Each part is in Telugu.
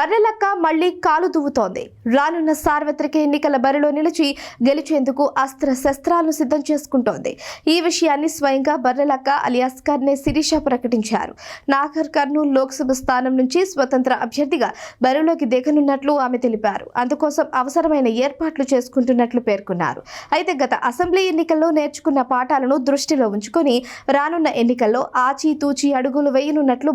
బర్రెలక్క మళ్ళీ కాలు దువ్వుతోంది. రానున్న సార్వత్రిక ఎన్నికల బరిలో నిలిచి గెలిచేందుకు అస్త్ర శస్త్రాలను సిద్ధం చేసుకుంటోంది. ఈ విషయాన్ని స్వయంగా బర్రెలక్క అలియాస్ కర్నే శిరీష ప్రకటించారు. నాగర్ కర్నూలు లోక్సభ స్థానం నుంచి స్వతంత్ర అభ్యర్థిగా బరిలోకి దిగనున్నట్లు ఆమె తెలిపారు. అందుకోసం అవసరమైన ఏర్పాట్లు చేసుకుంటున్నట్లు పేర్కొన్నారు. అయితే గత అసెంబ్లీ ఎన్నికల్లో నేర్చుకున్న పాఠాలను దృష్టిలో ఉంచుకొని రానున్న ఎన్నికల్లో ఆచితూచి అడుగులు వేయనున్నట్లు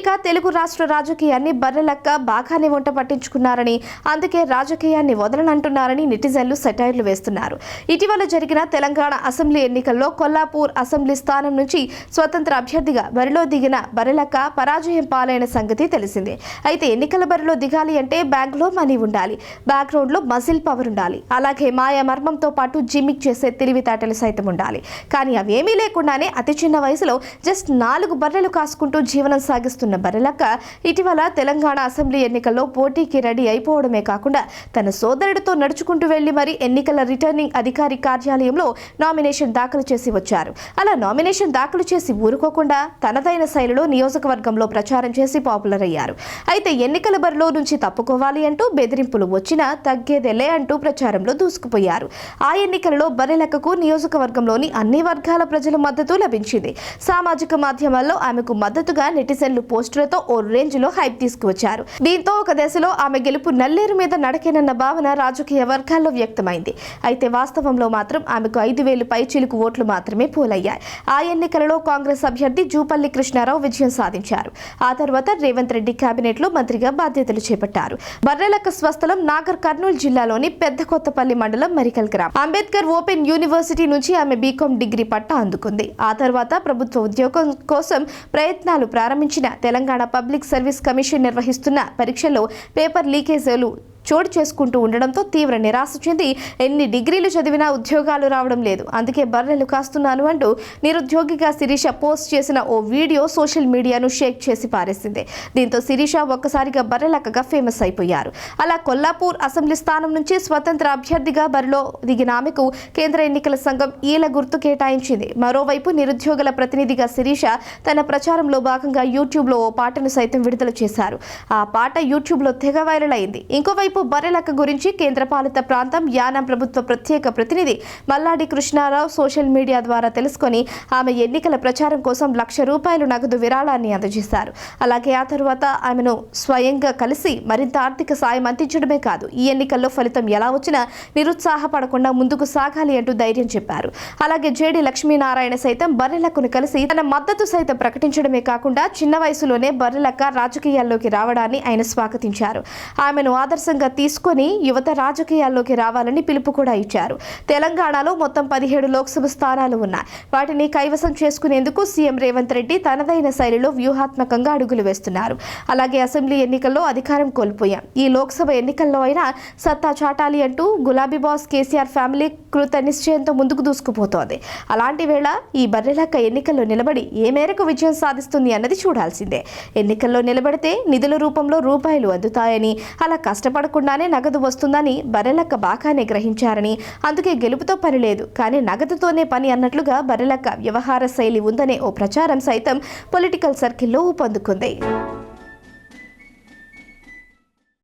ఇక తెలుగు రాష్ట్ర రాజకీయాన్ని బర్రెలక్క బాగానే వంట పట్టించుకున్నారని అందుకే రాజకీయాన్ని వదలనంటున్నారని నెటిజన్లు సెటైర్లు వేస్తున్నారు. ఇటీవల జరిగిన తెలంగాణ అసెంబ్లీ ఎన్నికల్లో కొల్లాపూర్ అసెంబ్లీ స్థానం నుంచి స్వతంత్ర అభ్యర్థిగా బరిలో దిగిన బరిలక్క పరాజయం పాలైన సంగతి తెలిసిందే. అయితే ఎన్నికల బరిలో దిగాలి అంటే బ్యాంకులో మనీ ఉండాలి. బ్యాక్గ్రౌండ్లో మజిల్ పవర్ ఉండాలి. అలాగే మాయా మర్మంతో పాటు జిమ్మిక్ చేసే తెలివితేటలు సైతం ఉండాలి. కానీ అవేమీ లేకుండానే అతి చిన్న వయసులో జస్ట్ నాలుగు బర్రెలు కాసుకుంటూ జీవనం సాగిస్తున్న బర్రెలక్క ఇటీవల తెలంగాణ అసెంబ్లీ ఎన్నికల్లో పోటీకి రెడీ అయిపోవడమే కాకుండా తన సోదరుడితో నడుచుకుంటూ వెళ్ళి మరి ఎన్నికల రిటర్నింగ్ అధికారి కార్యాలయంలో నామినేషన్ దాఖలు చేసి వచ్చారు. అలా నామినేషన్ దాఖలు చేసి ఊరుకోకుండా తనదైన శైలిలో నియోజకవర్గంలో ప్రచారం చేసి పాపులర్ అయ్యారు అయితే ఎన్నికల బరిలో నుంచి తప్పుకోవాలి అంటూ బెదిరింపులు వచ్చినా తగ్గేదేలే అంటూ ప్రచారంలో దూసుకుపోయారు. ఆ ఎన్నికలలో బరిలెక్కకు నియోజకవర్గంలోని అన్ని వర్గాల ప్రజల మద్దతు లభించింది. సామాజిక మాధ్యమాల్లో ఆమెకు మద్దతుగా నెటిజన్లు పోస్టులతో ఓ రేంజ్లో హైప్ తీసుకువచ్చారు. దీంతో ఒక దశలో ఆమె గెలుపు నల్లేరు మీద నడకేనన్న భావన రాజకీయ వర్గాల్లో వ్యక్తమైంది. అయితే వాస్తవంలో మాత్రం ఆమెకు ఐదు వేలు పై చిలుకు ఓట్లు మాత్రమే పోలయ్యాయి. ఆ ఎన్నికలలో కాంగ్రెస్ అభ్యర్థి జూపల్లి కృష్ణారావు విజయం సాధించారు. ఆ తర్వాత రేవంత్ రెడ్డి కేబినెట్లో మంత్రిగా బాధ్యతలు చేపట్టారు. బర్రెలక్క స్వస్థలం నాగర్ కర్నూలు జిల్లాలోని పెద్ద కొత్తపల్లి మండలం మరికల్ గ్రామం. అంబేద్కర్ ఓపెన్ యూనివర్సిటీ నుంచి ఆమె బీకాం డిగ్రీ పట్టా అందుకుంది. ఆ తర్వాత ప్రభుత్వ ఉద్యోగం కోసం ప్రయత్నాలు ప్రారంభించిన తెలంగాణ పబ్లిక్ సర్వీస్ కమిషన్ నిర్వహిస్తున్న పరీక్షల్లో పేపర్ లీకేజీలు చోటు చేసుకుంటూ ఉండడంతో తీవ్ర నిరాశ చెంది ఎన్ని డిగ్రీలు చదివినా ఉద్యోగాలు రావడం లేదు. అందుకే బర్రెలు కాస్తున్నాను అంటూ నిరుద్యోగిగా శిరీష పోస్ట్ చేసిన ఓ వీడియో సోషల్ మీడియాను షేక్ చేసి పారేసింది. దీంతో శిరీష ఒక్కసారిగా బర్రెలక్కగా ఫేమస్ అయిపోయారు. అలా కొల్లాపూర్ అసెంబ్లీ స్థానం నుంచి స్వతంత్ర అభ్యర్థిగా బరిలో దిగిన ఆమెకు కేంద్ర ఎన్నికల సంఘం ఈల గుర్తు కేటాయించింది. మరోవైపు నిరుద్యోగుల ప్రతినిధిగా శిరీష తన ప్రచారంలో భాగంగా యూట్యూబ్లో ఓ పాటను సైతం విడుదల చేశారు. ఆ పాట యూట్యూబ్లో తెగ వైరల్ అయింది. ఇంకోవైపు బర్రెలక్క గురించి కేంద్ర పాలిత ప్రాంతం యానం ప్రభుత్వ ప్రత్యేక ప్రతినిధి మల్లాడి కృష్ణారావు సోషల్ మీడియా ద్వారా తెలుసుకొని ఆమె ఎన్నికల ప్రచారం కోసం లక్ష రూపాయలు నగదు విరాళాన్ని అందజేశారు. అలాగే ఆ తరువాత ఆమెను స్వయంగా కలిసి మరింత ఆర్థిక సాయం అందించడమే కాదు ఈ ఎన్నికల్లో ఫలితం ఎలా వచ్చినా నిరుత్సాహపడకుండా ముందుకు సాగాలి అంటూ ధైర్యం చెప్పారు. అలాగే జేడి లక్ష్మీనారాయణ సైతం బర్రెలక్కను కలిసి తన మద్దతు సైతం ప్రకటించడమే కాకుండా చిన్న వయసులోనే బర్రెలక్క రాజకీయాల్లోకి రావడాన్ని ఆయన స్వాగతించారు. ఆమెను ఆదర్శంగా తీసుకొని యువత రాజకీయాల్లోకి రావాలని పిలుపు కూడా ఇచ్చారు. తెలంగాణలో మొత్తం పదిహేడు లోక్సభ స్థానాలు ఉన్నాయి. వాటిని కైవసం చేసుకునేందుకు సీఎం రేవంత్ రెడ్డి తనదైన శైలిలో వ్యూహాత్మకంగా అడుగులు వేస్తున్నారు. అలాగే అసెంబ్లీ ఎన్నికల్లో అధికారం కోల్పోయాం. ఈ లోక్సభ ఎన్నికల్లో అయినా సత్తా చాటాలి అంటూ గులాబీ బాస్ కేసీఆర్ ఫ్యామిలీ కృత నిశ్చయంతో ముందుకు దూసుకుపోతోంది. అలాంటి వేళ ఈ బర్రెలక్క ఎన్నికల్లో నిలబడి ఏ మేరకు విజయం సాధిస్తుంది అన్నది చూడాల్సిందే. ఎన్నికల్లో నిలబడితే నిధుల రూపంలో రూపాయలు అందుతాయని అలా కష్టపడకుండానే నగదు వస్తుందని బర్రెలక్క బాగానే గ్రహించారని. అందుకే గెలుపుతో పని లేదు. కానీ నగదుతోనే పని అన్నట్లుగా బర్రెలక్క వ్యవహార శైలి ఉందనే ఓ ప్రచారం సైతం పొలిటికల్ సర్కిల్లో ఊపందుకుంది.